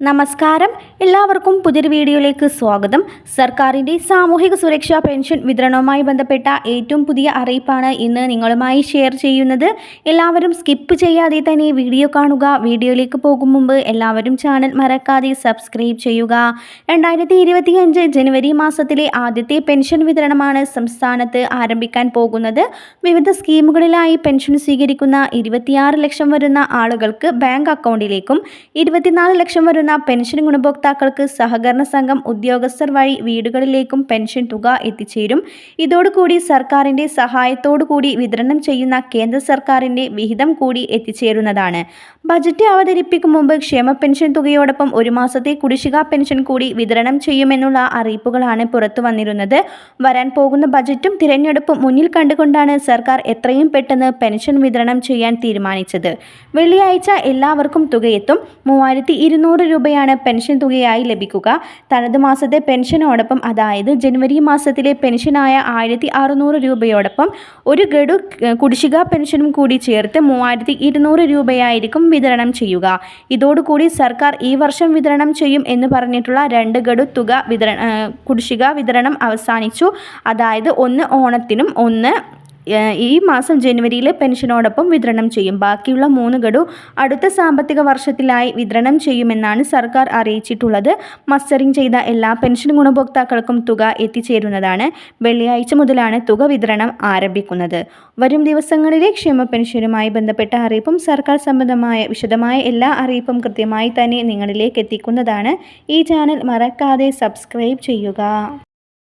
നമസ്കാരം. എല്ലാവർക്കും പുതിയൊരു വീഡിയോയിലേക്ക് സ്വാഗതം. സർക്കാരിന്റെ സാമൂഹിക സുരക്ഷാ പെൻഷൻ വിതരണവുമായി ബന്ധപ്പെട്ട ഏറ്റവും പുതിയ അറിയിപ്പാണ് ഇന്ന് നിങ്ങളുമായി ഷെയർ ചെയ്യുന്നത്. എല്ലാവരും സ്കിപ്പ് ചെയ്യാതെ തന്നെ വീഡിയോ കാണുക. വീഡിയോയിലേക്ക് പോകും മുമ്പ് എല്ലാവരും ചാനൽ മറക്കാതെ സബ്സ്ക്രൈബ് ചെയ്യുക. രണ്ടായിരത്തി ജനുവരി മാസത്തിലെ ആദ്യത്തെ പെൻഷൻ വിതരണമാണ് സംസ്ഥാനത്ത് ആരംഭിക്കാൻ പോകുന്നത്. വിവിധ സ്കീമുകളിലായി പെൻഷൻ സ്വീകരിക്കുന്ന ഇരുപത്തിയാറ് ലക്ഷം വരുന്ന ആളുകൾക്ക് ബാങ്ക് അക്കൗണ്ടിലേക്കും ഇരുപത്തിനാല് ലക്ഷം വരുന്ന പെൻഷൻ ഗുണഭോക്താക്കൾക്ക് സഹകരണ സംഘം ഉദ്യോഗസ്ഥർ വഴി വീടുകളിലേക്കും പെൻഷൻ തുക എത്തിച്ചേരും. ഇതോടുകൂടി സർക്കാരിന്റെ സഹായത്തോടുകൂടി വിതരണം ചെയ്യുന്ന കേന്ദ്ര സർക്കാരിന്റെ വിഹിതം കൂടി എത്തിച്ചേരുന്നതാണ്. ബജറ്റ് അവതരിപ്പിക്കും മുമ്പ് ക്ഷേമ പെൻഷൻ തുകയോടൊപ്പം ഒരു മാസത്തെ കുടിശ്ശിക പെൻഷൻ കൂടി വിതരണം ചെയ്യുമെന്നുള്ള അറിയിപ്പുകളാണ് പുറത്തു വന്നിരുന്നത്. വരാൻ പോകുന്ന ബജറ്റും തിരഞ്ഞെടുപ്പും മുന്നിൽ കണ്ടുകൊണ്ടാണ് സർക്കാർ എത്രയും പെട്ടെന്ന് പെൻഷൻ വിതരണം ചെയ്യാൻ തീരുമാനിച്ചത്. വെള്ളിയാഴ്ച എല്ലാവർക്കും തുകയെത്തും. മൂവായിരത്തി ഇരുന്നൂറ് രൂപയാണ് പെൻഷൻ തുകയായി ലഭിക്കുക. തനത് മാസത്തെ പെൻഷനോടൊപ്പം അതായത് ജനുവരി മാസത്തിലെ പെൻഷനായ ആയിരത്തി അറുന്നൂറ് രൂപയോടൊപ്പം ഒരു ഗഡു കുടിശ്ശിക പെൻഷനും കൂടി ചേർത്ത് മൂവായിരത്തി ഇരുന്നൂറ് രൂപയായിരിക്കും വിതരണം ചെയ്യുക. ഇതോടുകൂടി സർക്കാർ ഈ വർഷം വിതരണം ചെയ്യും എന്ന് പറഞ്ഞിട്ടുള്ള രണ്ട് ഗഡു തുക വിതരണ കുടിശ്ശിക വിതരണം അവസാനിച്ചു. അതായത് ഒന്ന് ഓണത്തിനും ഒന്ന് ഈ മാസം ജനുവരിയിലെ പെൻഷനോടൊപ്പം വിതരണം ചെയ്യും. ബാക്കിയുള്ള മൂന്ന് ഗഡു അടുത്ത സാമ്പത്തിക വർഷത്തിലായി വിതരണം ചെയ്യുമെന്നാണ് സർക്കാർ അറിയിച്ചിട്ടുള്ളത്. മസ്റ്ററിംഗ് ചെയ്ത എല്ലാ പെൻഷൻ ഗുണഭോക്താക്കൾക്കും തുക എത്തിച്ചേരുന്നതാണ് വെള്ളിയാഴ്ച മുതലാണ് തുക വിതരണം ആരംഭിക്കുന്നത്. വരും ദിവസങ്ങളിലെ ക്ഷേമ പെൻഷനുമായി ബന്ധപ്പെട്ട അറിയിപ്പും സർക്കാർ സംബന്ധമായ വിശദമായ എല്ലാ അറിയിപ്പും കൃത്യമായി തന്നെ നിങ്ങളിലേക്ക് എത്തിക്കുന്നതാണ്. ഈ ചാനൽ മറക്കാതെ സബ്സ്ക്രൈബ് ചെയ്യുക.